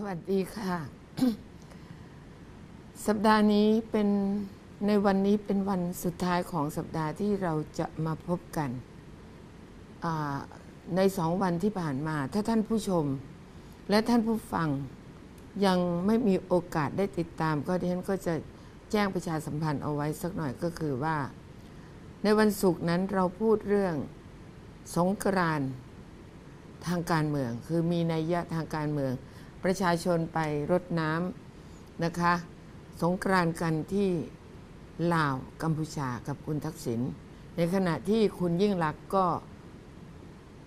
สวัสดีค่ะ สัปดาห์นี้เป็นในวันนี้เป็นวันสุดท้ายของสัปดาห์ที่เราจะมาพบกัน ในสองวันที่ผ่านมา ถ้าท่านผู้ชม และท่านผู้ฟังยังไม่มีโอกาสได้ติดตาม ก็ดิฉันก็จะแจ้งประชาสัมพันธ์เอาไว้สักหน่อยก็คือว่า ในวันศุกร์นั้นเราพูดเรื่องสงกรานต์ทางการเมือง คือมีนัยยะทางการเมือง ประชาชนไปรดน้ำนะคะ สงกรานกันที่ลาวกัมพูชากับคุณทักษิณในขณะที่คุณยิ่งลักก็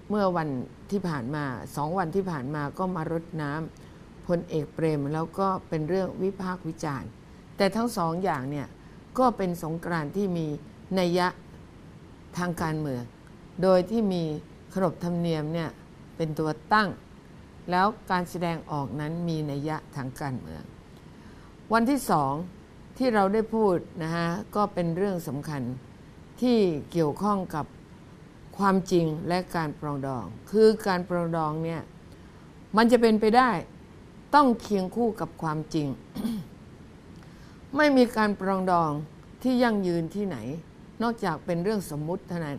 เมื่อวันที่ผ่านมาสองวันที่ผ่านมาก็มารดน้ำพลเอกเปรมแล้วก็เป็นเรื่องวิพากษ์วิจารณ์ แต่ทั้งสองอย่างเนี่ยก็เป็นสงกรานที่มีนัยยะทางการเมือง โดยที่มีขนบธรรมเนียมเนี่ยเป็นตัวตั้ง แล้วการแสดงออกนั้นมีนัยยะทางการเมือง วันที่สองที่เราได้พูดนะฮะก็เป็นเรื่องสำคัญที่เกี่ยวข้องกับความจริงและการปรองดอง คือการปรองดองเนี่ยมันจะเป็นไปได้ต้องเคียงคู่กับความจริง ไม่มีการปรองดองที่ยั่งยืนที่ไหน นอกจากเป็นเรื่องสมมุติเท่านั้น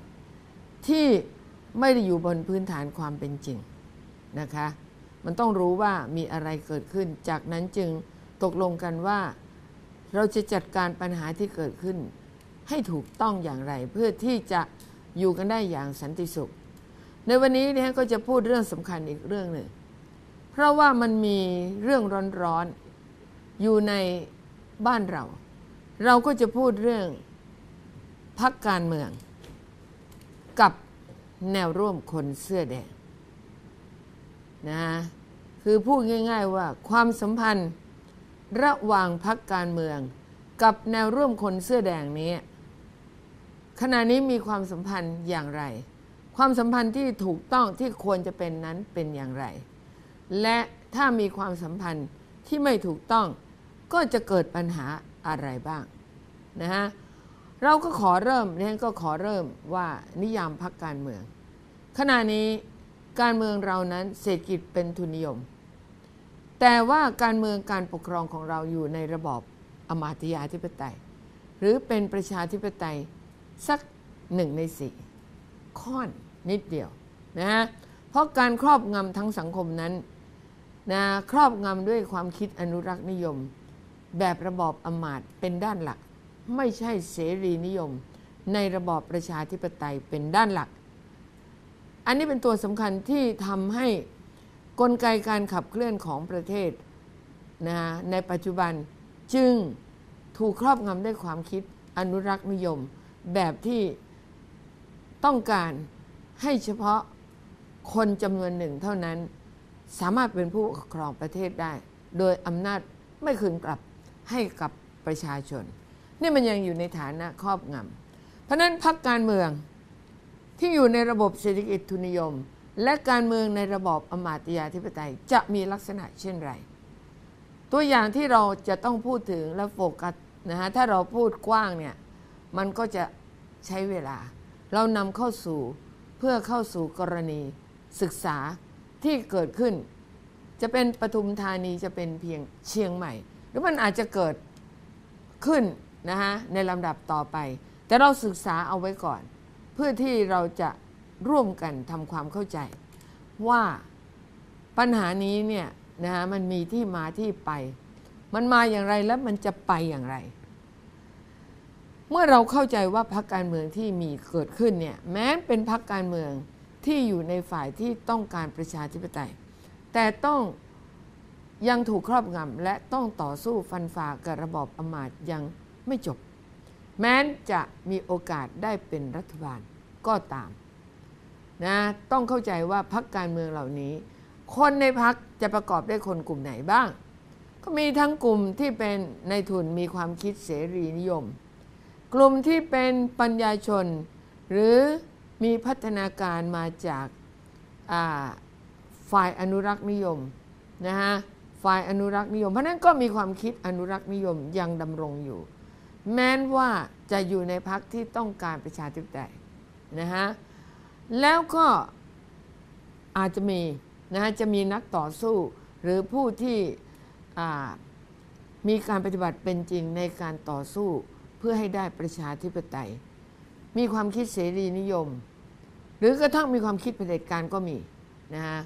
ที่ไม่ได้อยู่บนพื้นฐานความเป็นจริงนะคะ มันต้องรู้ว่ามีอะไรเกิดขึ้น จากนั้นจึงตกลงกันว่า เราจะจัดการปัญหาที่เกิดขึ้น ให้ถูกต้องอย่างไร เพื่อที่จะอยู่กันได้อย่างสันติสุข ในวันนี้เนี่ยก็จะพูดเรื่องสำคัญอีกเรื่องหนึ่ง เพราะว่ามันมีเรื่องร้อนๆอยู่ในบ้านเรา เราก็จะพูดเรื่องพักการเมือง กับแนวร่วมคนเสื้อแดง นะคือพูดง่ายๆว่าความสัมพันธ์ระหว่างพักการเมือง กับแนวร่วมคนเสื้อแดงนี้ ขณะนี้มีความสัมพันธ์อย่างไร ความสัมพันธ์ที่ถูกต้องที่ควรจะเป็นนั้นเป็นอย่างไร และถ้ามีความสัมพันธ์ที่ไม่ถูกต้องก็จะเกิดปัญหาอะไรบ้างนะฮะเราก็ขอเริ่มเนี่ยก็ขอเริ่มว่านิยามพักการเมือง ขณะนี้ การเมืองเรานั้นเศรษฐกิจเป็นทุนนิยม แต่ว่าการเมืองการปกครองของเราอยู่ในระบอบอมาตยาธิปไตย หรือเป็นประชาธิปไตยสักหนึ่งในสี่ค่อนนิดเดียวนะฮะเพราะการครอบงำทั้งสังคมนั้นนะครอบงำด้วยความคิดอนุรักษ์นิยม แบบระบอบอมาตเป็นด้านหลัก ไม่ใช่เสรีนิยม ในระบอบประชาธิปไตยเป็นด้านหลัก อันนี้เป็นตัวสำคัญที่ทำให้กลไกการขับเคลื่อนของประเทศนะในปัจจุบันจึงถูกครอบงำด้วยความคิดอนุรักษ์นิยม แบบที่ต้องการให้เฉพาะคนจำนวนหนึ่งเท่านั้น สามารถเป็นผู้ปกครองประเทศได้ โดยอำนาจไม่คืนกลับให้กับประชาชน นี่มันยังอยู่ในฐานะครอบงำเพราะนั้นพักการเมือง ที่อยู่ในระบบเศรษฐกิจทุนนิยม และการเมืองในระบอบอมาตยาธิปไตยจะมีลักษณะเช่นไร ตัวอย่างที่เราจะต้องพูดถึงและโฟกัสนะฮะถ้าเราพูดกว้างเนี่ยมันก็จะใช้เวลา เรานำเข้าสู่เพื่อเข้าสู่กรณีศึกษาที่เกิดขึ้น จะเป็นปทุมธานีจะเป็นเพียงเชียงใหม่ หรือมันอาจจะเกิดขึ้นนะฮะในลำดับต่อไป แต่เราศึกษาเอาไว้ก่อน เพื่อที่เราจะร่วมกันทำความเข้าใจ ว่าปัญหานี้เนี่ยนะฮะมันมีที่มาที่ไป มันมาอย่างไรแล้วมันจะไปอย่างไร เมื่อเราเข้าใจว่าพรรคการเมืองที่มีเกิดขึ้นเนี่ยแม้เป็นพรรคการเมืองที่อยู่ในฝ่ายที่ต้องการประชาธิปไตย แต่ต้องยังถูกครอบงำและต้องต่อสู้ฟันฝ่ากับระบอบอำมาตย์ยังไม่จบ แม้จะมีโอกาสได้เป็นรัฐบาลก็ตามนะต้องเข้าใจว่าพรรคการเมืองเหล่านี้ คนในพรรคจะประกอบด้วยคนกลุ่มไหนบ้าง ก็มีทั้งกลุ่มที่เป็นในทุนมีความคิดเสรีนิยม กลุ่มที่เป็นปัญญาชน หรือมีพัฒนาการมาจากฝ่ายอนุรักษ์นิยมนะฮะฝ่ายอนุรักษ์นิยม เพราะนั้นก็มีความคิดอนุรักษ์นิยมยังดำรงอยู่ แม้นว่าจะอยู่ในพรรคที่ต้องการประชาธิปไตยนะฮะแล้วก็อาจจะมีนะฮะจะมีนักต่อสู้ หรือผู้ที่มีการปฏิบัติเป็นจริงในการต่อสู้เพื่อให้ได้ประชาธิปไตย มีความคิดเสรีนิยม หรือกระทั่งมีความคิดเผด็จการก็มีนะฮะ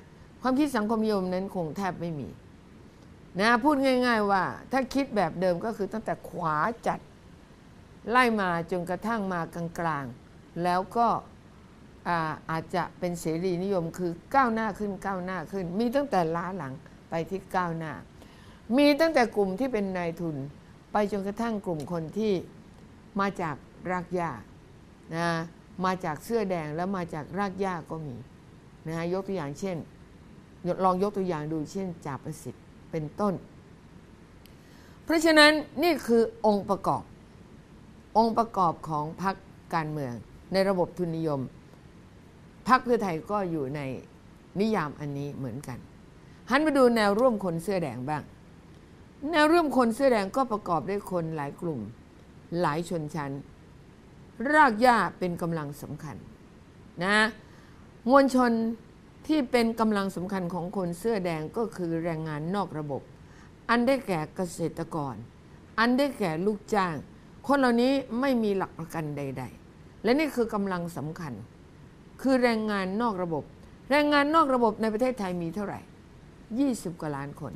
ความคิดสังคมนิยมนั้นคงแทบไม่มีนะพูดง่าย ๆ ว่าถ้าคิดแบบเดิมก็คือตั้งแต่ขวาจัด ไล่มาจนกระทั่งมากลางๆ แล้วก็อาอาจจะเป็นเสรีนิยมคือก้าวหน้าขึ้นก้าวหน้าขึ้น มีตั้งแต่ล้าหลังไปที่ก้าวหน้า มีตั้งแต่กลุ่มที่เป็นนายทุน ไปจนกระทั่งกลุ่มคนที่มาจากรากหญ้านะมาจากเสื้อแดงแล้วมาจากรากหญ้าก็มีนะฮะยกตัวอย่างเช่น ลองยกตัวอย่างดูเช่นจ่าประสิทธิ์เป็นต้น เพราะฉะนั้นนี่คือองค์ประกอบ องค์ประกอบของพรรคการเมือง ในระบบทุนนิยมพรรคเพื่อไทยก็อยู่ในนิยามอันนี้เหมือนกันหันมาดูแนวร่วมคนเสื้อแดงบ้าง แนวร่วมคนเสื้อแดงก็ประกอบด้วยคนหลายกลุ่ม หลายชนชั้น รากหญ้าเป็นกำลังสำคัญนะมวลชนที่เป็นกำลังสำคัญของคนเสื้อแดงก็คือแรงงานนอกระบบ อันได้แก่เกษตรกร อันได้แก่ลูกจ้าง คนเหล่านี้ไม่มีหลักประกันใด ๆ และนี่คือกำลังสำคัญ คือแรงงานนอกระบบ แรงงานนอกระบบในประเทศไทยมีเท่าไหร่ 20 กว่าล้านคน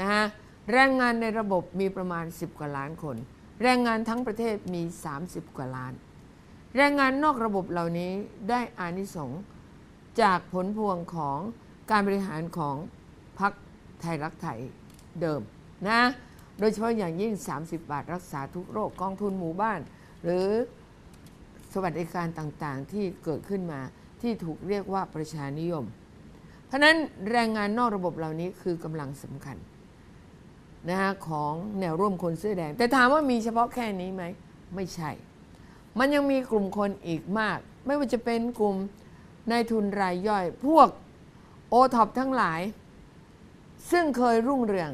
นะฮะแรงงานในระบบมีประมาณ 10 กว่าล้านคน แรงงานทั้งประเทศมี 30 กว่าล้าน แรงงานนอกระบบเหล่านี้ได้อานิสงส์จากผลพวงของการบริหารของพรรคไทยรักไทยเดิมนะ โดยเฉพาะอย่างยิ่ง 30 บาท รักษาทุกโรคกองทุนหมู่บ้าน หรือสวัสดิการต่างๆ ที่เกิดขึ้นมาที่ถูกเรียกว่าประชานิยม เพราะฉะนั้นแรงงานนอกระบบเหล่านี้คือกำลังสำคัญนะฮะของแนวร่วมคนเสื้อแดง แต่ถามว่ามีเฉพาะแค่นี้ไหม ไม่ใช่ มันยังมีกลุ่มคนอีกมาก ไม่ว่าจะเป็นกลุ่มนายทุนรายย่อย พวกโอท็อปทั้งหลาย ซึ่งเคยรุ่งเรือง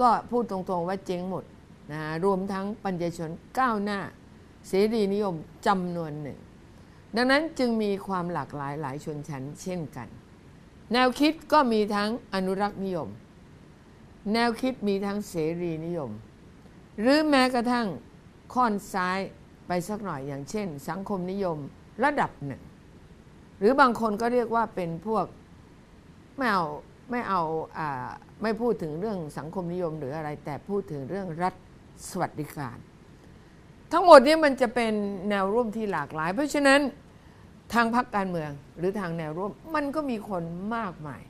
ก็พูดตรงๆว่าเจ๊งหมดนะรวมทั้งปัญญาชนก้าวหน้า เสรีนิยมจำนวนหนึ่ง ดังนั้นจึงมีความหลากหลายหลายชนชั้นเช่นกัน แนวคิดก็มีทั้งอนุรักษ์นิยม แนวคิดมีทั้งเสรีนิยม หรือแม้กระทั่งค่อนซ้ายไปสักหน่อยอย่างเช่น สังคมนิยมระดับหนึ่ง หรือบางคนก็เรียกว่าเป็นพวกไม่เอาไม่เอาอา ไม่พูดถึงเรื่องสังคมนิยมหรืออะไร แต่พูดถึงเรื่องรัฐสวัสดิการ ทั้งหมดนี้มันจะเป็นแนวร่วมที่หลากหลาย เพราะฉะนั้นทางพรรคการเมืองหรือทางแนวร่วมมันก็มีคนมากมาย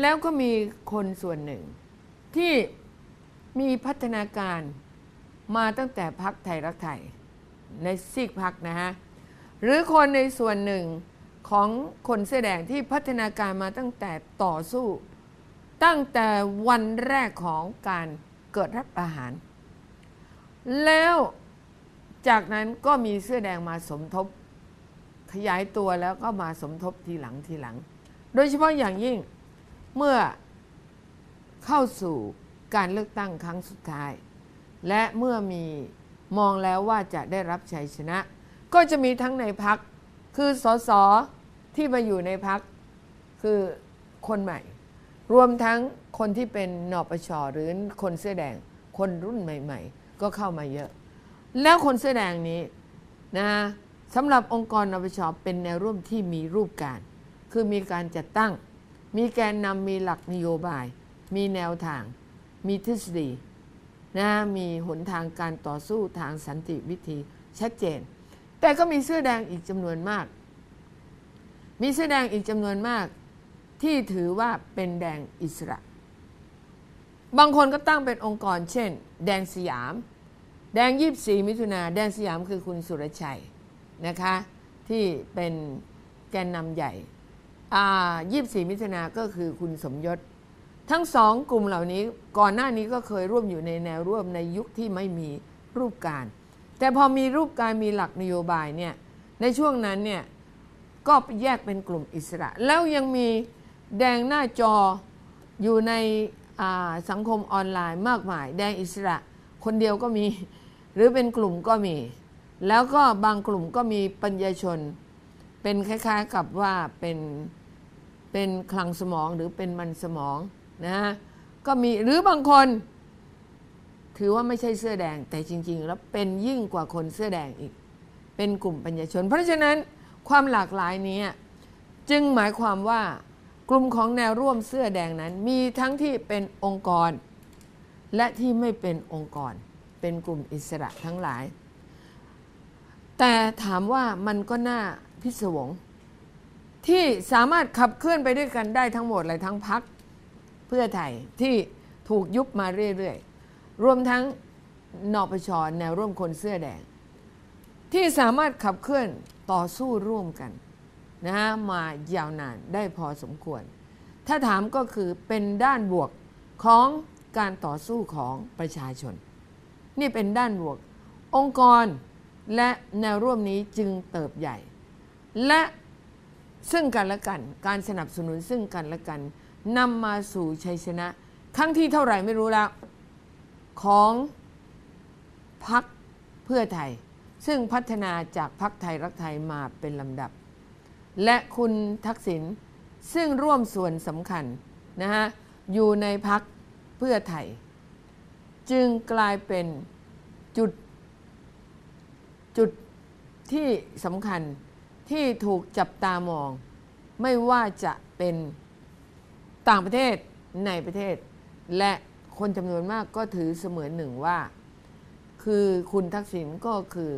แล้วก็มีคนส่วนหนึ่ง ที่มีพัฒนาการมาตั้งแต่พักไทยรักไทย ในซีกพักนะฮะหรือคนในส่วนหนึ่งของคนเสื้อแดงที่พัฒนาการมาตั้งแต่ต่อสู้ ตั้งแต่วันแรกของการเกิดรัฐประหาร แล้วจากนั้นก็มีเสื้อแดงมาสมทบ ขยายตัวแล้วก็มาสมทบทีหลังทีหลัง โดยเฉพาะอย่างยิ่งเมื่อเข้าสู่การเลือกตั้งครั้งสุดท้าย และเมื่อมีมองแล้วว่าจะได้รับชัยชนะ ก็จะมีทั้งในพักคือสสที่มาอยู่ในพักคือคนใหม่ รวมทั้งคนที่เป็นนปชหรือคนเสื้อแดง คนรุ่นใหม่ ๆ ก็เข้ามาเยอะ แล้วคนเสื้อแดงนี้นะสำหรับองค์กรนปชเป็นแนวร่วมที่มีรูปการ คือมีการจัดตั้ง มีแกนนำมีหลักนโยบาย มีแนวทาง มีทฤษฎีนะมีหนทางการต่อสู้ทางสันติวิธีชัดเจน แต่ก็มีเสื้อแดงอีกจำนวนมาก มีเสื้อแดงอีกจำนวนมาก ที่ถือว่าเป็นแดงอิสระ บางคนก็ตั้งเป็นองค์กร เช่น แดงสยาม แดงยีบสีมิถุนา แดงสยามคือคุณสุรชัยนะคะ ที่เป็นแกนนำใหญ่ยี่สีมิถุนาก็คือคุณสมยศ ทั้งสองกลุ่มเหล่านี้ก่อนหน้านี้ก็เคยร่วมอยู่ในแนวร่วมในยุคที่ไม่มีรูปการ แต่พอมีรูปการมีหลักนโยบายเนี่ยในช่วงนั้นเนี่ยก็แยกเป็นกลุ่มอิสระ แล้วยังมี แดงหน้าจออยู่ในสังคมออนไลน์มากมาย แดงอิสระคนเดียวก็มี หรือเป็นกลุ่มก็มี แล้วก็บางกลุ่มก็มีปัญญาชน เป็นคล้ายๆกับว่าเป็นเป็นคลังสมองหรือเป็นมันสมองนะฮะก็มีหรือบางคน ถือว่าไม่ใช่เสื้อแดง แต่จริง ๆ แล้วเป็นยิ่งกว่าคนเสื้อแดงอีก เป็นกลุ่มปัญญาชน เพราะฉะนั้นความหลากหลายนี้จึงหมายความว่า กลุ่มของแนวร่วมเสื้อแดงนั้น มีทั้งที่เป็นองค์กร และที่ไม่เป็นองค์กร เป็นกลุ่มอิสระทั้งหลาย แต่ถามว่ามันก็น่าพิศวง ที่สามารถขับเคลื่อนไปด้วยกันได้ทั้งหมดเลยทั้งพักเพื่อไทยที่ถูกยุบมาเรื่อยๆ รวมทั้งนปชแนวร่วมคนเสื้อแดง ที่สามารถขับเคลื่อนต่อสู้ร่วมกัน นะฮะมายาวนานได้พอสมควร ถ้าถามก็คือเป็นด้านบวกของการต่อสู้ของประชาชน นี่เป็นด้านบวก องค์กรและแนวร่วมนี้จึงเติบใหญ่ และซึ่งกันและกัน การสนับสนุนซึ่งกันและกันนำมาสู่ชัยชนะ ครั้งที่เท่าไหร่ไม่รู้แล้ว ของพักเพื่อไทย ซึ่งพัฒนาจากพักไทยรักไทยมาเป็นลำดับ และคุณทักษิณซึ่งร่วมส่วนสำคัญนะฮะอยู่ในพักเพื่อไทย จึงกลายเป็นจุดจุดที่สำคัญที่ถูกจับตามอง ไม่ว่าจะเป็นต่างประเทศในประเทศ และคนจำนวนมากก็ถือเสมือนหนึ่งว่า คือคุณทักษิณก็คือ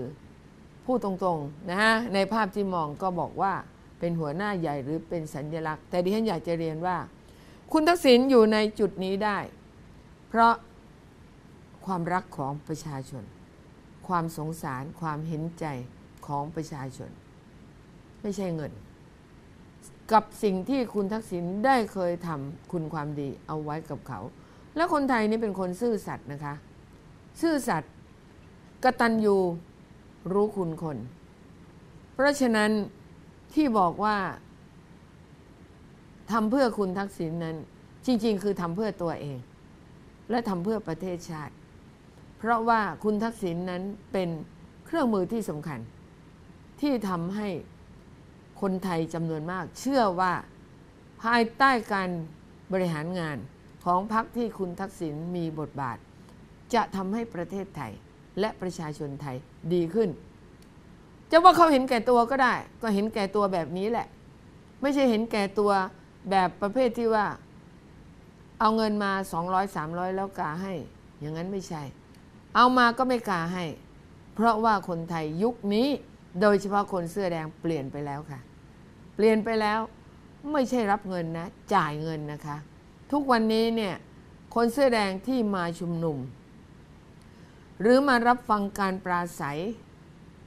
พูดตรงๆนะฮะในภาพที่มองก็บอกว่า เป็นหัวหน้าใหญ่หรือเป็นสัญญลักษณ์ แต่ดิฉันอยากจะเรียนว่า คุณทักษิณอยู่ในจุดนี้ได้ เพราะความรักของประชาชน ความสงสารความเห็นใจของประชาชน ไม่ใช่เงิน กับสิ่งที่คุณทักษิณได้เคยทำคุณความดีเอาไว้กับเขา แล้วคนไทยนี่เป็นคนซื่อสัตย์นะคะ ซื่อสัตย์กตัญญูรู้คุณคน เพราะฉะนั้น ที่บอกว่าทำเพื่อคุณทักษิณนนั้น จริง ๆ คือทำเพื่อตัวเอง และทำเพื่อประเทศชาติ เพราะว่าคุณทักษิณนนั้นเป็นเครื่องมือที่สำคัญ ที่ทำให้คนไทยจำนวนมาก เชื่อว่าภายใต้การบริหารงานของพรรคที่คุณทักษิณมีบทบาท จะทำให้ประเทศไทยและประชาชนไทยดีขึ้น จะว่าเขาเห็นแก่ตัวก็ได้ ก็เห็นแก่ตัวแบบนี้แหละ ไม่ใช่เห็นแก่ตัวแบบประเภทที่ว่า เอาเงินมา 200 300 แล้วกาให้ อย่างนั้นไม่ใช่ เอามาก็ไม่กาให้ เพราะว่าคนไทยยุคนี้ โดยเฉพาะคนเสื้อแดงเปลี่ยนไปแล้วค่ะ เปลี่ยนไปแล้วไม่ใช่รับเงินนะ จ่ายเงินนะคะ ทุกวันนี้เนี่ยคนเสื้อแดงที่มาชุมนุม หรือมารับฟังการปราศัย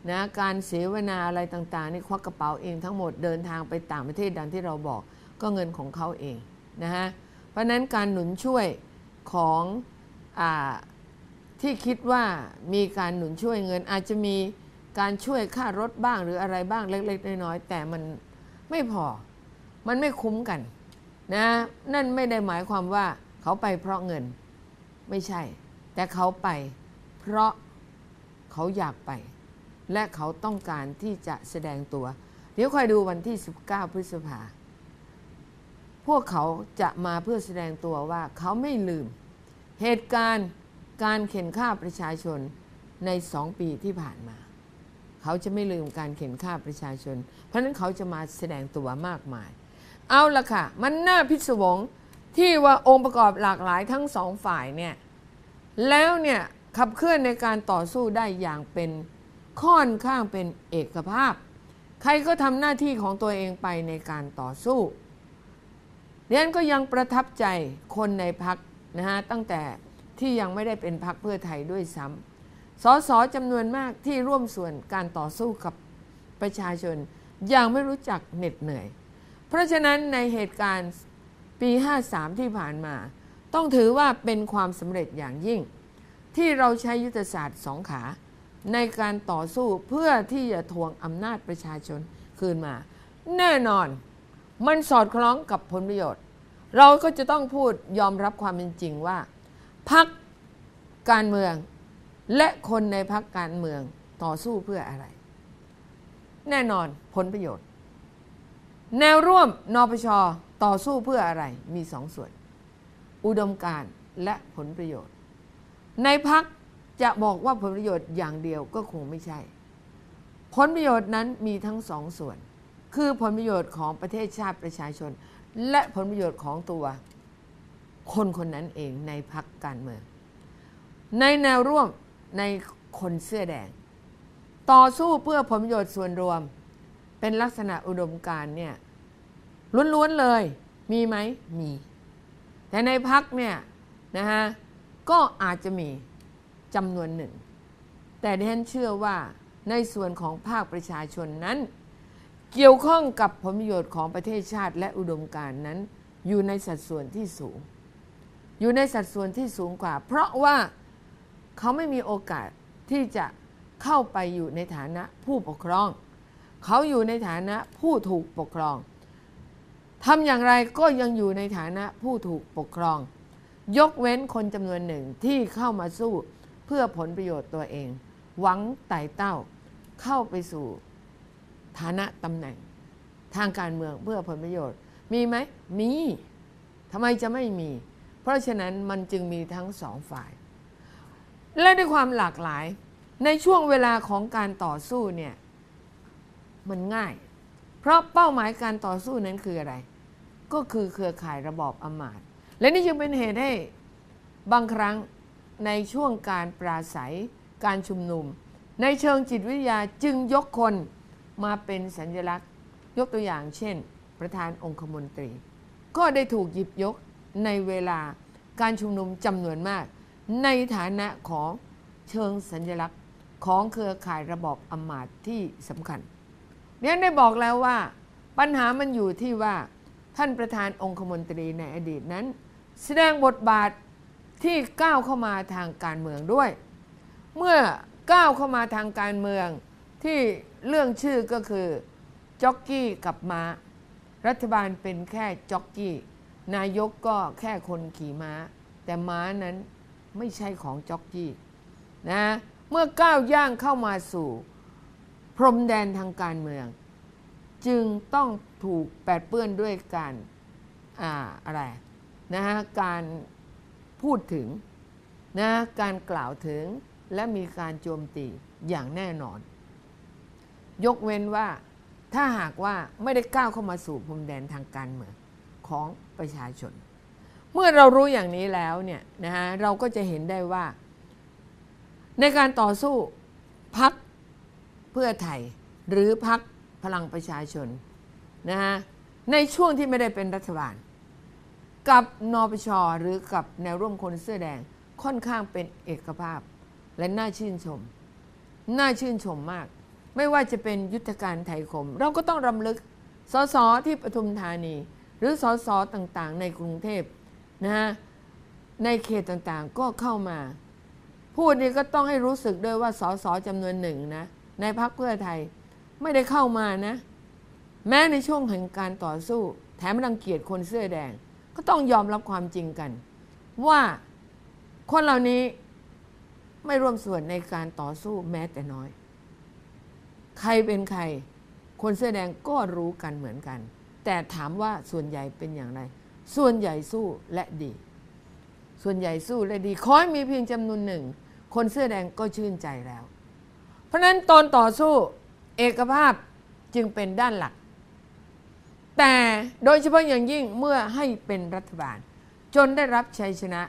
นะการเสวนาอะไรต่างๆนี่ควักกระเป๋าเองทั้งหมดเดินทางไปต่างประเทศดังที่เราบอกก็เงินของเขาเองนะฮะเพราะนั้นการหนุนช่วยของอที่คิดว่ามีการหนุนช่วยเงินอาจจะมีการช่วยค่ารถบ้างหรืออะไรบ้างเล็ก ๆ น้อยๆแต่มันไม่พอมันไม่คุ้มกันนะนั่นไม่ได้หมายความว่าเขาไปเพราะเงินไม่ใช่ แต่เขาไปเพราะเขาอยากไป และเขาต้องการที่จะแสดงตัว เดี๋ยวคอยดูวันที่ 19 พฤษภา พวกเขาจะมาเพื่อแสดงตัวว่าเขาไม่ลืม เหตุการณ์การเข็นฆ่าประชาชนในสองปีที่ผ่านมา เขาจะไม่ลืมการเข็นฆ่าประชาชน เพราะนั้นเขาจะมาแสดงตัวมากมาย เอาละค่ะ มันน่าพิศวงที่ว่าองค์ประกอบหลากหลายทั้งสองฝ่ายเนี่ยแล้วเนี่ยขับเคลื่อนในการต่อสู้ได้อย่างเป็น ค่อนข้างเป็นเอกภาพ ใครก็ทำหน้าที่ของตัวเองไปในการต่อสู้เรียนก็ยังประทับใจคนในพักนะฮะตั้งแต่ที่ยังไม่ได้เป็นพักเพื่อไทยด้วยซ้ำสสจำนวนมากที่ร่วมส่วนการต่อสู้กับประชาชนยังไม่รู้จักเหน็ดเหนื่อย เพราะฉะนั้นในเหตุการณ์ปี 53 ที่ผ่านมา ต้องถือว่าเป็นความสำเร็จอย่างยิ่ง ที่เราใช้ยุทธศาสตร์สองขา ในการต่อสู้เพื่อที่จะทวงอำนาจประชาชนคืนมา แน่นอนมันสอดคล้องกับผลประโยชน์ เราก็จะต้องพูดยอมรับความเป็นจริงว่าพักการเมือง และคนในพักการเมืองต่อสู้เพื่ออะไร แน่นอนผลประโยชน์ แนวร่วมนปชต่อสู้เพื่ออะไรมีสองส่วน อุดมการและผลประโยชน์ ในพัก จะบอกว่าผลประโยชน์อย่างเดียวก็คงไม่ใช่ ผลประโยชน์นั้นมีทั้งสองส่วน คือผลประโยชน์ของประเทศชาติประชาชน และผลประโยชน์ของตัวคนคนนั้นเองในพักการเมือง ในแนวร่วมในคนเสื้อแดง ต่อสู้เพื่อผลประโยชน์ส่วนรวม เป็นลักษณะอุดมการเนี่ยล้วนๆเลยมีไหมมี แต่ในพักเนี่ยนะฮะก็อาจจะมี จำนวนหนึ่ง แต่ดิฉันเชื่อว่าในส่วนของภาคประชาชนนั้น เกี่ยวข้องกับผลประโยชน์ของประเทศชาติและอุดมการณ์นั้น อยู่ในสัดส่วนที่สูง อยู่ในสัดส่วนที่สูงกว่า เพราะว่าเขาไม่มีโอกาสที่จะเข้าไปอยู่ในฐานะผู้ปกครอง เขาอยู่ในฐานะผู้ถูกปกครองทำอย่างไรก็ยังอยู่ในฐานะผู้ถูกปกครอง ยกเว้นคนจำนวนหนึ่งที่เข้ามาสู้ เพื่อผลประโยชน์ตัวเอง หวังไต่เต้าเข้าไปสู่ฐานะตำแหน่ง ทางการเมืองเพื่อผลประโยชน์ มีไหมมีทำไมจะไม่มี เพราะฉะนั้นมันจึงมีทั้งสองฝ่าย และด้วยความหลากหลายในช่วงเวลาของการต่อสู้เนี่ย มันง่าย เพราะเป้าหมายการต่อสู้นั้นคืออะไร ก็คือเครือข่ายระบอบอำมาตย์และนี่จึงเป็นเหตุให้บางครั้ง ในช่วงการปราศัยการชุมนุม ในเชิงจิตวิทยาจึงยกคนมาเป็นสัญลักษณ์ ยกตัวอย่างเช่น ประธานองคมนตรี ก็ได้ถูกหยิบยกในเวลาการชุมนุมจำนวนมาก ในฐานะของเชิงสัญลักษณ์ของเครือข่ายระบอบอำมาตย์ที่สำคัญเนี่ยได้บอกแล้วว่า ปัญหามันอยู่ที่ว่าท่านประธานองคมนตรีในอดีตนั้น แสดงบทบาท ที่ก้าวเข้ามาทางการเมืองด้วย เมื่อก้าวเข้ามาทางการเมืองที่เรื่องชื่อก็คือจ็อกกี้กับม้า รัฐบาลเป็นแค่จ็อกกี้ นายกก็แค่คนขี่ม้า แต่ม้านั้นไม่ใช่ของจ็อกกี้นะเมื่อก้าวย่างเข้ามาสู่ พรมแดนทางการเมือง จึงต้องถูกแปดเปื้อนด้วยการอ่าอะไรนะฮะการ พูดถึงนะการกล่าวถึงและมีการโจมตีอย่างแน่นอน ยกเว้นว่าถ้าหากว่าไม่ได้ก้าวเข้ามาสู่พรมแดนทางการเมืองของประชาชน เมื่อเรารู้อย่างนี้แล้วเนี่ยนะฮะเราก็จะเห็นได้ว่า ในการต่อสู้พักเพื่อไทยหรือพักพลังประชาชนนะฮะในช่วงที่ไม่ได้เป็นรัฐบาล กับนปชหรือกับแนวร่วมคนเสื้อแดงค่อนข้างเป็นเอกภาพ และน่าชื่นชม น่าชื่นชมมาก ไม่ว่าจะเป็นยุทธการไทยคม เราก็ต้องรำลึกสสที่ปทุมธานี หรือสสต่างๆ ในกรุงเทพนะฮะในเขตต่างๆก็เข้ามา พูดนี่ก็ต้องให้รู้สึกด้วยว่าสสจำนวนหนึ่งนะในพักเพื่อไทยไม่ได้เข้ามานะ แม้ในช่วงแห่งการต่อสู้ แถมรังเกียจคนเสื้อแดง ก็ต้องยอมรับความจริงกัน ว่าคนเหล่านี้ไม่ร่วมส่วนในการต่อสู้แม้แต่น้อย ใครเป็นใคร คนเสื้อแดงก็รู้กันเหมือนกัน แต่ถามว่าส่วนใหญ่เป็นอย่างไร ส่วนใหญ่สู้และดี ส่วนใหญ่สู้และดีขอให้มีเพียงจำนวนหนึ่ง คนเสื้อแดงก็ชื่นใจแล้ว เพราะฉะนั้นตอนต่อสู้เอกภาพจึงเป็นด้านหลัก แต่โดยเฉพาะอย่างยิ่งเมื่อให้เป็นรัฐบาล จนได้รับชัยชนะ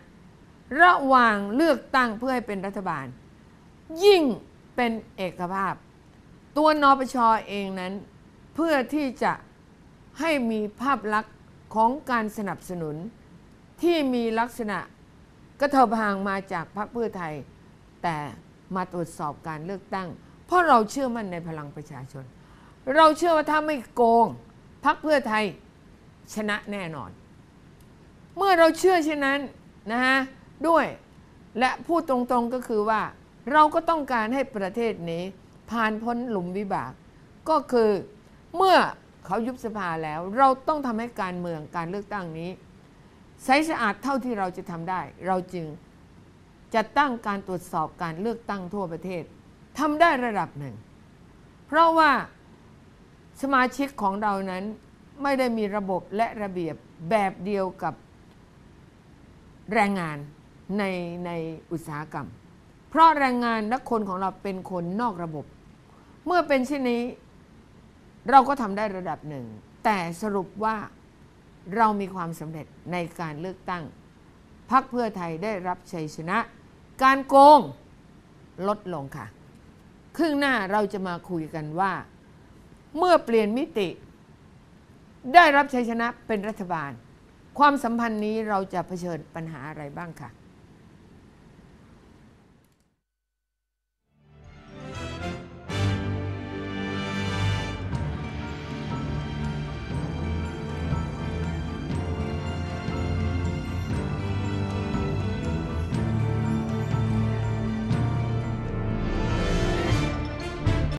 ระหว่างเลือกตั้งเพื่อให้เป็นรัฐบาล ยิ่งเป็นเอกภาพ ตัวนปชอเองนั้น เพื่อที่จะให้มีภาพลักษณ์ของการสนับสนุน ที่มีลักษณะกระเถิบห่างมาจากพรรคเพื่อไทย แต่มาตรวจสอบการเลือกตั้ง เพราะเราเชื่อมั่นในพลังประชาชน เราเชื่อว่าถ้าไม่โกง พรรคเพื่อไทยชนะแน่นอน เมื่อเราเชื่อเช่นนั้นนะฮะด้วยและพูดตรงๆก็คือว่า เราก็ต้องการให้ประเทศนี้ ผ่านพ้นหลุมวิบาก ก็คือเมื่อเขายุบสภาแล้ว เราต้องทำให้การเมืองการเลือกตั้งนี้ใสสะอาดเท่าที่เราจะทำได้ เราจึงจะตั้งการตรวจสอบการเลือกตั้งทั่วประเทศทำได้ระดับหนึ่ง เพราะว่า สมาชิกของเรานั้นไม่ได้มีระบบและระเบียบแบบเดียวกับแรงงานในในอุตสาหกรรม เพราะแรงงานและคนของเราเป็นคนนอกระบบ เมื่อเป็นเช่นนี้ เราก็ทำได้ระดับหนึ่ง แต่สรุปว่าเรามีความสำเร็จในการเลือกตั้งพักเพื่อไทยได้รับชัยชนะ การโกงลดลงค่ะ ครึ่งหน้าเราจะมาคุยกันว่า เมื่อเปลี่ยนมิติ ได้รับชัยชนะเป็นรัฐบาล ความสัมพันธ์นี้เราจะเผชิญปัญหาอะไรบ้างค่ะ